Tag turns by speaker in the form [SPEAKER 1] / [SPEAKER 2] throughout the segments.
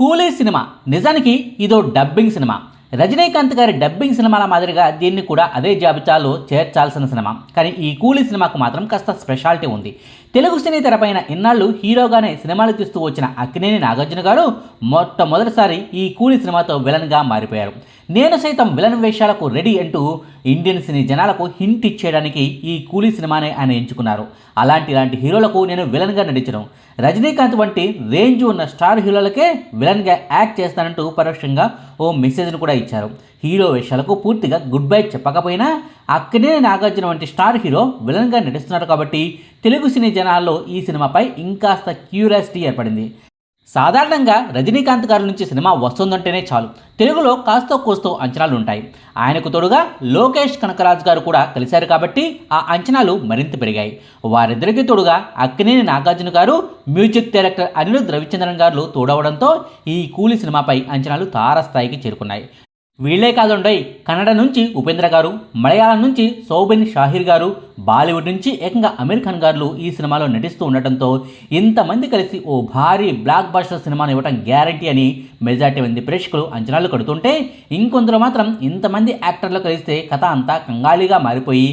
[SPEAKER 1] కూలీ సినిమా. నిజానికి ఇదో డబ్బింగ్ సినిమా. రజనీకాంత్ గారి డబ్బింగ్ సినిమాల మాదిరిగా దీన్ని కూడా అదే జాబితాలో చేర్చాల్సిన సినిమా. కానీ ఈ కూలీ సినిమాకు మాత్రం కాస్త స్పెషాలిటీ ఉంది. తెలుగు సినీ తెరపైన ఇన్నాళ్ళు హీరోగానే సినిమాలు తీస్తూ వచ్చిన అక్కినేని నాగార్జున గారు మొట్టమొదటిసారి ఈ కూలీ సినిమాతో విలన్గా మారిపోయారు. నేను సైతం విలన్ వేషాలకు రెడీ అంటూ ఇండియన్ సినీ జనాలకు హింట్ ఇచ్చేయడానికి ఈ కూలీ సినిమానే ఆయన ఎంచుకున్నారు. అలాంటి ఇలాంటి హీరోలకు నేను విలన్గా నటించను. రజనీకాంత్ వంటి రేంజ్ ఉన్న స్టార్ హీరోలకే విలన్గా యాక్ట్ చేస్తానంటూ పరోక్షంగా ఓ మెసేజ్ను కూడా ఇచ్చారు. హీరో వేషాలకు పూర్తిగా గుడ్ బై చెప్పకపోయినా అక్కడే నాగార్జున వంటి స్టార్ హీరో విలన్గా నటిస్తున్నారు కాబట్టి తెలుగు సినీ జనాల్లో ఈ సినిమాపై ఇంకాస్త క్యూరియాసిటీ ఏర్పడింది. సాధారణంగా రజనీకాంత్ గారి నుంచి సినిమా వస్తుందంటేనే చాలు. తెలుగులో కాస్తో కోస్తో అంచనాలు ఉంటాయి ఆయనకు తోడుగా లోకేష్ కనకరాజ్ గారు కూడా కలిశారు కాబట్టి ఆ అంచనాలు మరింత పెరిగాయి. వారిద్దరికీ తోడుగా అక్కినేని నాగార్జున గారు మ్యూజిక్ డైరెక్టర్ అనిరుద్ రవిచంద్రన్ గారు తోడవడంతో ఈ కూలి సినిమాపై అంచనాలు తారస్థాయికి చేరుకున్నాయి. వీళ్ళే కాదుండయి కన్నడ నుంచి ఉపేంద్ర గారు మలయాళం నుంచి సౌబిన్ షాహిర్ గారు బాలీవుడ్ నుంచి ఏకంగా అమీర్ ఖాన్ గారు ఈ సినిమాలో నటిస్తూ ఉండటంతో ఇంతమంది కలిసి ఓ భారీ బ్లాక్ బాస్టర్ సినిమాను ఇవ్వటం గ్యారంటీ అని మెజార్టీ మంది ప్రేక్షకులు అంచనాలు కడుతుంటే ఇంకొందరు మాత్రం ఇంతమంది యాక్టర్లు కలిస్తే కథ అంతా కంగాళీగా మారిపోయి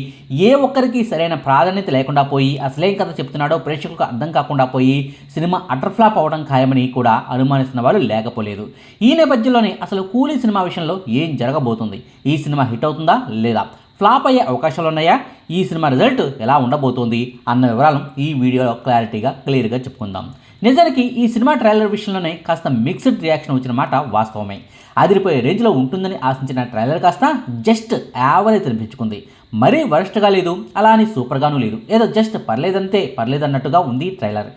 [SPEAKER 1] ఏ ఒక్కరికి సరైన ప్రాధాన్యత లేకుండా పోయి అసలేం కథ చెప్తున్నాడో ప్రేక్షకులకు అర్థం కాకుండా పోయి సినిమా అటర్ ఫ్లాప్ అవడం ఖాయమని కూడా అనుమానిస్తున్న వాళ్ళు లేకపోలేదు. ఈ నేపథ్యంలోనే అసలు కూలీ సినిమా విషయంలో ఏం జరగబోతుంది? ఈ సినిమా హిట్ అవుతుందా లేదా? ఫ్లాప్ అయ్యే అవకాశాలు ఉన్నాయా? ఈ సినిమా రిజల్ట్ ఎలా ఉండబోతోంది అన్న వివరాలను ఈ వీడియోలో క్లారిటీగా క్లియర్గా చెప్పుకుందాం. నిజానికి ఈ సినిమా ట్రైలర్ విషయంలోనే కాస్త మిక్స్డ్ రియాక్షన్ వచ్చిన మాట వాస్తవమే. అదిరిపోయే రేంజ్లో ఉంటుందని ఆశించిన ట్రైలర్ కాస్త జస్ట్ యావరేజ్ అనిపించుకుంది. మరీ వరస్ట్గా లేదు అలా అని సూపర్గానూ లేదు. ఏదో జస్ట్ పర్లేదంతే పర్లేదన్నట్టుగా ఉంది ట్రైలర్.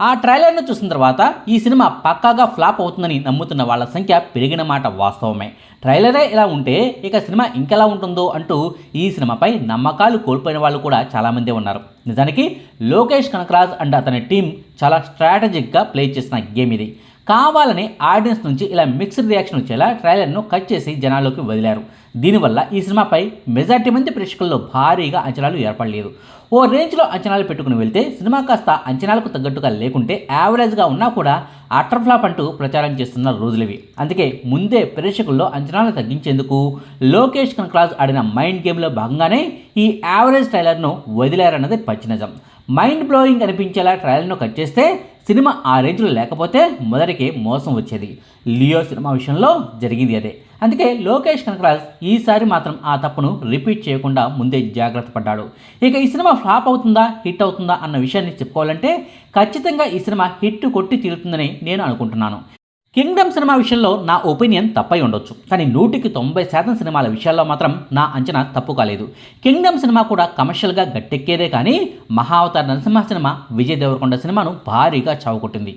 [SPEAKER 1] ఆ ట్రైలర్ను చూసిన తర్వాత ఈ సినిమా పక్కాగా ఫ్లాప్ అవుతుందని నమ్ముతున్న వాళ్ళ సంఖ్య పెరిగిన మాట వాస్తవమే. ట్రైలరే ఇలా ఉంటే ఇక సినిమా ఇంకెలా ఉంటుందో అంటూ ఈ సినిమాపై నమ్మకాలు కోల్పోయిన వాళ్ళు కూడా చాలామంది ఉన్నారు. నిజానికి లోకేష్ కనకరాజ్ అండ్ అతని టీం చాలా స్ట్రాటజిక్గా ప్లే చేసిన గేమ్ ఇది. కావాలని ఆడియన్స్ నుంచి ఇలా మిక్స్డ్ రియాక్షన్ వచ్చేలా ట్రైలర్ను కట్ చేసి జనాల్లోకి వదిలారు. దీనివల్ల ఈ సినిమాపై మెజార్టీ మంది ప్రేక్షకుల్లో భారీగా అంచనాలు ఏర్పడలేదు. ఓ రేంజ్లో అంచనాలు పెట్టుకుని వెళ్తే సినిమా కాస్త అంచనాలకు తగ్గట్టుగా లేకుంటే యావరేజ్గా ఉన్నా కూడా అటర్ ఫ్లాప్ అంటూ ప్రచారం చేస్తున్న రోజులవి. అందుకే ముందే ప్రేక్షకుల్లో అంచనాలు తగ్గించేందుకు లోకేష్ కనకరాజ్ ఆడిన మైండ్ గేమ్లో భాగంగానే ఈ యావరేజ్ ట్రైలర్ను వదిలారన్నది పచ్చి నిజం మైండ్ బ్లోయింగ్ అనిపించేలా ట్రైలర్ను కట్ చేస్తే సినిమా ఆ రేంజ్లో లేకపోతే మొదటికి మోసం వచ్చేది. లియో సినిమా విషయంలో జరిగింది అదే. అందుకే లోకేష్ కనకరాజ్ ఈసారి మాత్రం ఆ తప్పును రిపీట్ చేయకుండా ముందే జాగ్రత్త పడ్డాడు. ఇక ఈ సినిమా ఫ్లాప్ అవుతుందా హిట్ అవుతుందా అన్న విషయాన్ని చెప్పుకోవాలంటే ఖచ్చితంగా ఈ సినిమా హిట్ కొట్టి తీరుతుందని నేను అనుకుంటున్నాను. కింగ్డమ్ సినిమా విషయంలో నా ఒపీనియన్ తప్పై ఉండొచ్చు. కానీ నూటికి తొంభై శాతం సినిమాల విషయాల్లో మాత్రం నా అంచనా తప్పు కాలేదు కింగ్డమ్ సినిమా కూడా కమర్షియల్గా గట్టెక్కేదే కానీ మహావతార నరసింహ సినిమా విజయ్ దేవరకొండ సినిమాను భారీగా చావుకొట్టింది.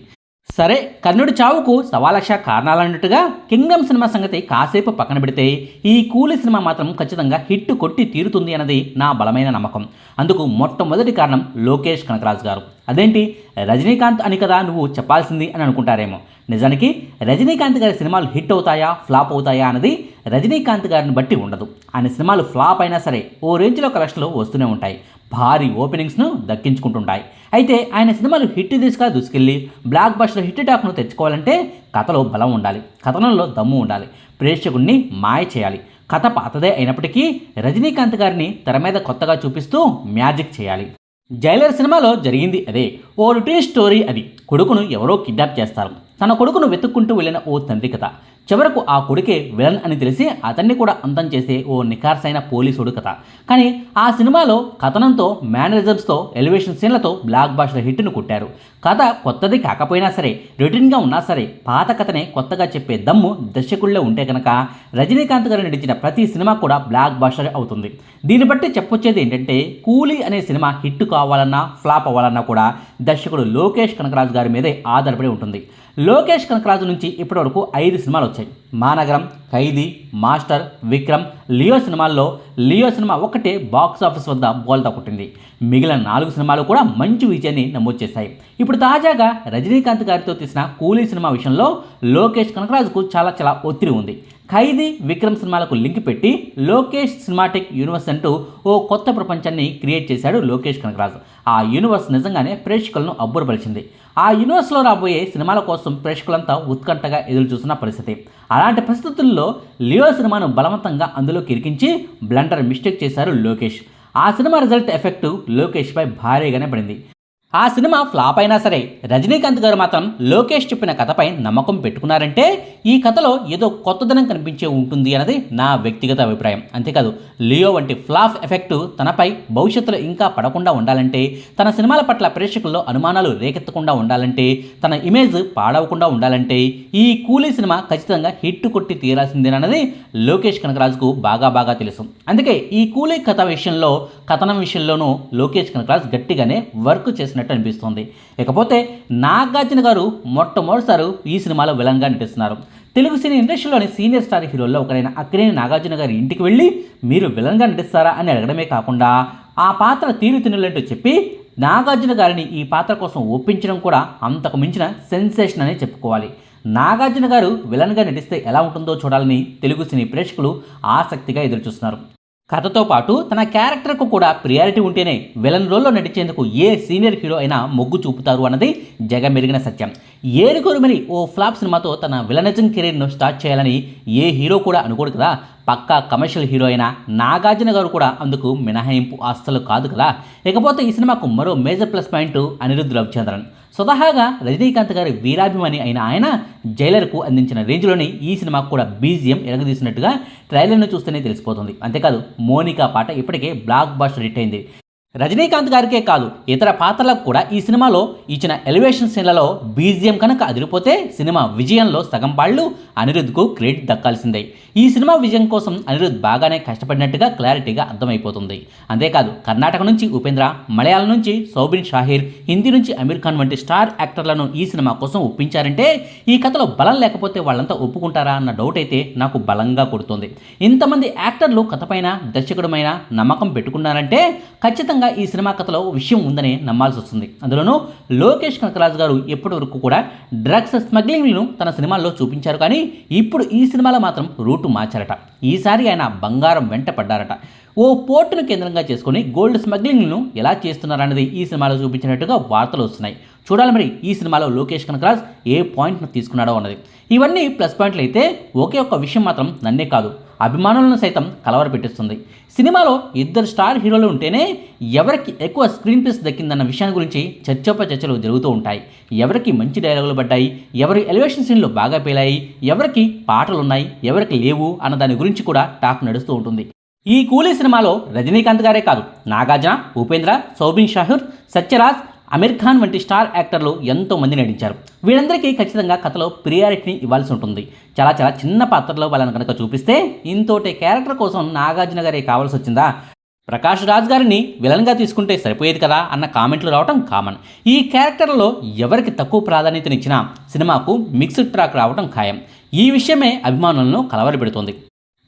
[SPEAKER 1] సరే కర్ణుడి చావుకు సవాలక్ష కారణాలన్నట్టుగా కింగ్డమ్ సినిమా సంగతి కాసేపు పక్కన పెడితే ఈ కూలి సినిమా మాత్రం ఖచ్చితంగా హిట్ కొట్టి తీరుతుంది అన్నది నా బలమైన నమ్మకం. అందుకు మొట్టమొదటి కారణం లోకేష్ కనకరాజ్ గారు. అదేంటి? రజనీకాంత్ అని కదా నువ్వు చెప్పాల్సింది అని అనుకుంటారేమో. నిజానికి రజనీకాంత్ గారి సినిమాలు హిట్ అవుతాయా ఫ్లాప్ అవుతాయా అన్నది రజనీకాంత్ గారిని బట్టి ఉండదు. ఆయన సినిమాలు ఫ్లాప్ అయినా సరే ఓ రేంజ్లో కలెక్షన్లు వస్తూనే ఉంటాయి. భారీ ఓపెనింగ్స్ను దక్కించుకుంటుంటాయి. అయితే ఆయన సినిమాలు హిట్ దిశగా దూసుకెళ్ళి బ్లాక్ బస్టర్ హిట్ టాక్ను తెచ్చుకోవాలంటే కథలో బలం ఉండాలి. కథనంలో దమ్ము ఉండాలి. ప్రేక్షకుడిని మాయ చేయాలి. కథ పాతదే అయినప్పటికీ రజనీకాంత్ గారిని తెర మీద కొత్తగా చూపిస్తూ మ్యాజిక్ చేయాలి. జైలర్ సినిమాలో జరిగింది అదే. ఓ రిటైల్ స్టోరీ అది. కొడుకును ఎవరో కిడ్నాప్ చేస్తారు. తన కొడుకును వెతుక్కుంటూ వెళ్ళిన ఓ తండ్రి కథ. చివరకు ఆ కొడుకే విలన్ అని తెలిసి అతన్ని కూడా అంతం చేసే ఓ నిఖార్సైన పోలీసుడు కథ. కానీ ఆ సినిమాలో కథనంతో మేనరిజమ్స్తో ఎలివేషన్ సీన్లతో బ్లాక్ బాస్టర్ హిట్ను కొట్టారు. కథ కొత్తది కాకపోయినా సరే రొటీన్గా ఉన్నా సరే పాత కథనే కొత్తగా చెప్పే దమ్ము దర్శకుల్లో ఉంటే కనుక రజనీకాంత్ గారు నటించిన ప్రతి సినిమా కూడా బ్లాక్ బాస్టర్ అవుతుంది. దీన్ని బట్టి చెప్పొచ్చేది ఏంటంటే కూలీ అనే సినిమా హిట్ కావాలన్నా ఫ్లాప్ అవ్వాలన్నా కూడా దర్శకుడు లోకేష్ కనకరాజు గారి మీదే ఆధారపడి ఉంటుంది. లోకేష్ కనకరాజు నుంచి ఇప్పటివరకు ఐదు సినిమాలు వచ్చాయి. మానగరం ఖైదీ మాస్టర్ విక్రమ్ లియో సినిమాల్లో లియో సినిమా ఒక్కటే బాక్స్ ఆఫీస్ వద్ద బోల్తా కొట్టింది. మిగిలిన నాలుగు సినిమాలు కూడా మంచి విజయాన్ని నమోదు చేశాయి. ఇప్పుడు తాజాగా రజనీకాంత్ గారితో తీసిన కూలీ సినిమా విషయంలో లోకేష్ కనకరాజుకు చాలా చాలా ఒత్తిడి ఉంది. ఖైదీ విక్రమ్ సినిమాలకు లింక్ పెట్టి లోకేష్ సినిమాటిక్ యూనివర్స్ అంటూ ఓ కొత్త ప్రపంచాన్ని క్రియేట్ చేశాడు లోకేష్ కనకరాజు. ఆ యూనివర్స్ నిజంగానే ప్రేక్షకులను అబ్బురపరిచింది. ఆ యూనివర్స్లో రాబోయే సినిమాల కోసం ప్రేక్షకులంతా ఉత్కంఠగా ఎదురు చూసిన పరిస్థితి. అలాంటి పరిస్థితుల్లో లియో సినిమాను బలవంతంగా అందులో కిరికించి బ్లండర్ మిస్టేక్ చేశారు లోకేష్. ఆ సినిమా రిజల్ట్ ఎఫెక్ట్ లోకేష్పై భారీగానే పడింది. ఆ సినిమా ఫ్లాప్ అయినా సరే రజనీకాంత్ గారు మాత్రం లోకేష్ చెప్పిన కథపై నమ్మకం పెట్టుకున్నారంటే ఈ కథలో ఏదో కొత్తదనం కనిపించే ఉంటుంది అన్నది నా వ్యక్తిగత అభిప్రాయం. అంతేకాదు లియో వంటి ఫ్లాప్ ఎఫెక్ట్ తనపై భవిష్యత్తులో ఇంకా పడకుండా ఉండాలంటే తన సినిమాల పట్ల ప్రేక్షకుల్లో అనుమానాలు రేకెత్తకుండా ఉండాలంటే తన ఇమేజ్ పాడవకుండా ఉండాలంటే ఈ కూలీ సినిమా ఖచ్చితంగా హిట్ కొట్టి తీరాల్సిందేనన్నది లోకేష్ కనకరాజుకు బాగా బాగా తెలుసు. అందుకే ఈ కూలీ కథ విషయంలో కథనం విషయంలోనూ లోకేష్ కనకరాజ్ గట్టిగానే వర్క్ చేసిన చేసినట్టు అనిపిస్తుంది. ఇకపోతే నాగార్జున గారు మొట్టమొదటిసారి ఈ సినిమాలో విలంగా నటిస్తున్నారు. తెలుగు సినీ ఇండస్ట్రీలోని సీనియర్ స్టార్ హీరోల్లో ఒకరైన అక్కినేని నాగార్జున గారి ఇంటికి వెళ్ళి మీరు విలన్గా నటిస్తారా అని అడగడమే కాకుండా ఆ పాత్ర తీరు తినలేంటో చెప్పి నాగార్జున గారిని ఈ పాత్ర కోసం ఒప్పించడం కూడా అంతకు మించిన సెన్సేషన్ అని చెప్పుకోవాలి. నాగార్జున గారు విలన్గా నటిస్తే ఎలా ఉంటుందో చూడాలని తెలుగు సినీ ప్రేక్షకులు ఆసక్తిగా ఎదురుచూస్తున్నారు. కథతో పాటు తన క్యారెక్టర్కు కూడా ప్రియారిటీ ఉంటేనే విలన్ రోల్లో నటించేందుకు ఏ సీనియర్ హీరో అయినా మొగ్గు చూపుతారు అన్నది జగమెరిగిన సత్యం. ఏరుకోరుమని ఓ ఫ్లాప్ సినిమాతో తన విలనిజం కెరీర్ను స్టార్ట్ చేయాలని ఏ హీరో కూడా అనుకోడు కదా. పక్కా కమర్షియల్ హీరో అయిన నాగార్జున గారు కూడా అందుకు మినహాయింపు ఆస్తులు కాదు కదా. ఇకపోతే ఈ సినిమాకు మరో major plus point Anirudh Ravichander. స్వతహాగా రజనీకాంత్ గారి వీరాభిమాని అయిన ఆయన జైలర్కు అందించిన రేంజ్లోని ఈ సినిమాకు కూడా బీజిఎం ఎరగదీసినట్టుగా ట్రైలర్ను చూస్తేనే తెలిసిపోతుంది. అంతేకాదు మోనికా పాట ఇప్పటికే బ్లాక్ బాస్టర్ హిట్ అయింది. రజనీకాంత్ గారికే కాదు ఇతర పాత్రలకు కూడా ఈ సినిమాలో ఇచ్చిన ఎలివేషన్ సీన్లలో బీజిఎం కనుక అదిరిపోతే సినిమా విజయంలో సగం పాళ్ళు అనిరుద్ధ్కు క్రెడిట్ దక్కాల్సిందే. ఈ సినిమా విజయం కోసం అనిరుద్ధ్ బాగానే కష్టపడినట్టుగా క్లారిటీగా అర్థమైపోతుంది. అంతేకాదు కర్ణాటక నుంచి ఉపేంద్ర మలయాళం నుంచి సౌబిన్ షాహీర్ హిందీ నుంచి అమీర్ ఖాన్ వంటి స్టార్ యాక్టర్లను ఈ సినిమా కోసం ఒప్పించారంటే ఈ కథలో బలం లేకపోతే వాళ్ళంతా ఒప్పుకుంటారా అన్న డౌట్ అయితే నాకు బలంగా కొడుతుంది. ఇంతమంది యాక్టర్లు కథపైన దర్శకుడమైన నమ్మకం పెట్టుకున్నారంటే ఖచ్చితంగా ఈ సినిమా కథలో విషయం ఉందని నమ్మాల్సి వస్తుంది. అందులోనూ లోకేష్ కనకరాజు గారు ఎప్పటి వరకు కూడా డ్రగ్స్ స్మగ్లింగ్లను తన సినిమాల్లో చూపించారు కానీ ఇప్పుడు ఈ సినిమాలో మాత్రం రూటు మార్చారట. ఈసారి ఆయన బంగారం వెంట పడ్డారట. ఓ పోర్టును కేంద్రంగా చేసుకుని గోల్డ్ స్మగ్లింగ్ను ఎలా చేస్తున్నారనేది ఈ సినిమాలో చూపించినట్టుగా వార్తలు వస్తున్నాయి. చూడాలి మరి ఈ సినిమాలో లోకేష్ కనకరాజ్ ఏ పాయింట్ను తీసుకున్నాడో అన్నది. ఇవన్నీ ప్లస్ పాయింట్లు అయితే ఒకే ఒక్క విషయం మాత్రం నన్నే కాదు. అభిమానులను సైతం కలవరపెట్టిస్తుంది. సినిమాలో ఇద్దరు స్టార్ హీరోలు ఉంటేనే ఎవరికి ఎక్కువ స్క్రీన్ ప్లేస్ దక్కిందన్న విషయాన్ని గురించి చర్చోప చర్చలు జరుగుతూ ఉంటాయి. ఎవరికి మంచి డైలాగులు పడ్డాయి ఎవరి ఎలివేషన్ సీన్లు బాగా పేలాయి ఎవరికి పాటలు ఉన్నాయి ఎవరికి లేవు అన్న దాని గురించి కూడా టాక్ నడుస్తూ ఉంటుంది. ఈ కూలీ సినిమాలో రజనీకాంత్ గారే కాదు నాగార్జున ఉపేంద్ర సౌబిన్ షాహూర్ సత్యరాజ్ అమీర్ ఖాన్ వంటి స్టార్ యాక్టర్లు ఎంతో మంది నటించారు. వీళ్ళందరికీ ఖచ్చితంగా కథలో ప్రియారిటీని ఇవ్వాల్సి ఉంటుంది. చాలా చాలా చిన్న పాత్రలో వాళ్ళని కనుక చూపిస్తే ఇంతోటి క్యారెక్టర్ కోసం నాగార్జున గారే కావాల్సి వచ్చిందా? ప్రకాష్ రాజ్ గారిని విలన్గా తీసుకుంటే సరిపోయేది కదా అన్న కామెంట్లు రావడం కామన్ ఈ క్యారెక్టర్లో ఎవరికి తక్కువ ప్రాధాన్యతనిచ్చినా సినిమాకు మిక్స్డ్ ట్రాక్ రావడం ఖాయం. ఈ విషయమే అభిమానులను కలవరపెడుతోంది.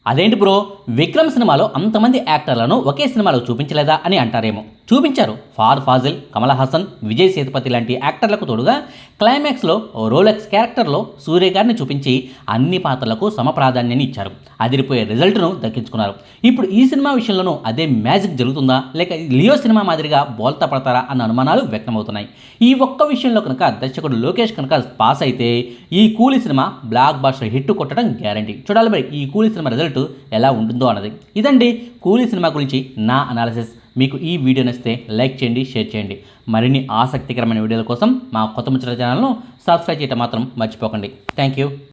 [SPEAKER 1] అదేంటి బ్రో? విక్రమ్ సినిమాలో అంతమంది యాక్టర్లను ఒకే సినిమాలో చూపించలేదా అని అంటారేమో. చూపించారు. ఫార్ ఫాజిల్ కమల్ హాసన్ విజయ్ సేతుపతి లాంటి యాక్టర్లకు తోడుగా క్లైమాక్స్లో ఓ రోలెక్స్ క్యారెక్టర్లో సూర్య గారిని చూపించి అన్ని పాత్రలకు సమ ప్రాధాన్యాన్ని ఇచ్చారు. అదిరిపోయే రిజల్ట్ను దక్కించుకున్నారు. ఇప్పుడు ఈ సినిమా విషయంలోనూ అదే మ్యాజిక్ జరుగుతుందా? లేక లియో సినిమా మాదిరిగా బోల్తా పడతారా అన్న అనుమానాలు వ్యక్తమవుతున్నాయి. ఈ ఒక్క విషయంలో కనుక దర్శకుడు లోకేష్ కనుక పాస్ అయితే ఈ కూలీ సినిమా బ్లాక్ బాస్టర్ హిట్ కొట్టడం గ్యారంటీ. చూడాలి మరి ఈ కూలీ సినిమా రిజల్ట్ ఎలా ఉంటుందో అన్నది. ఇదండి కూలీ సినిమా గురించి నా అనాలిసిస్ మీకు ఈ వీడియో నచ్చితే లైక్ చేయండి షేర్ చేయండి. మరిన్ని ఆసక్తికరమైన వీడియోల కోసం మా కొత్త ముచ్చట ఛానల్ను సబ్స్క్రైబ్ చేయటం మాత్రం మర్చిపోకండి. Thank you